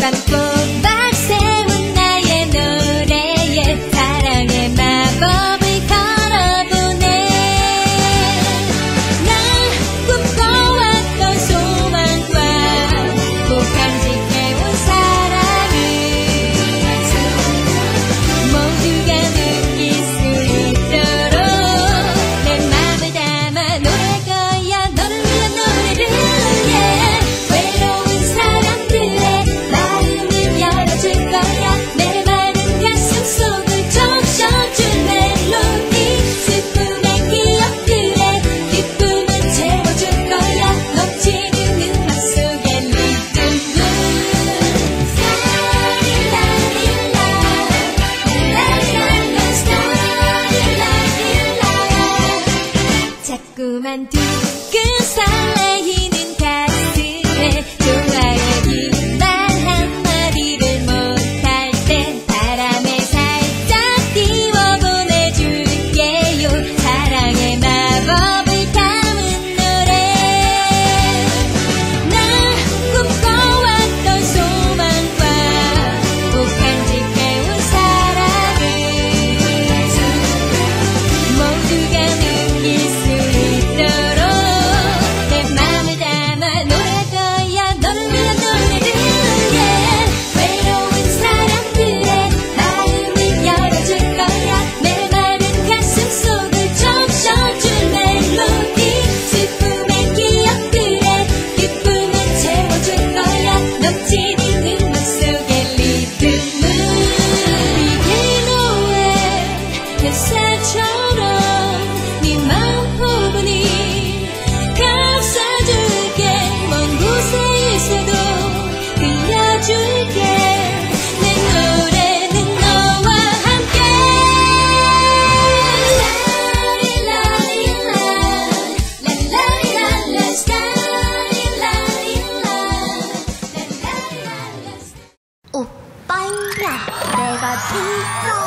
akan pergi 자꾸만 두근 살래 사처럼. 把情。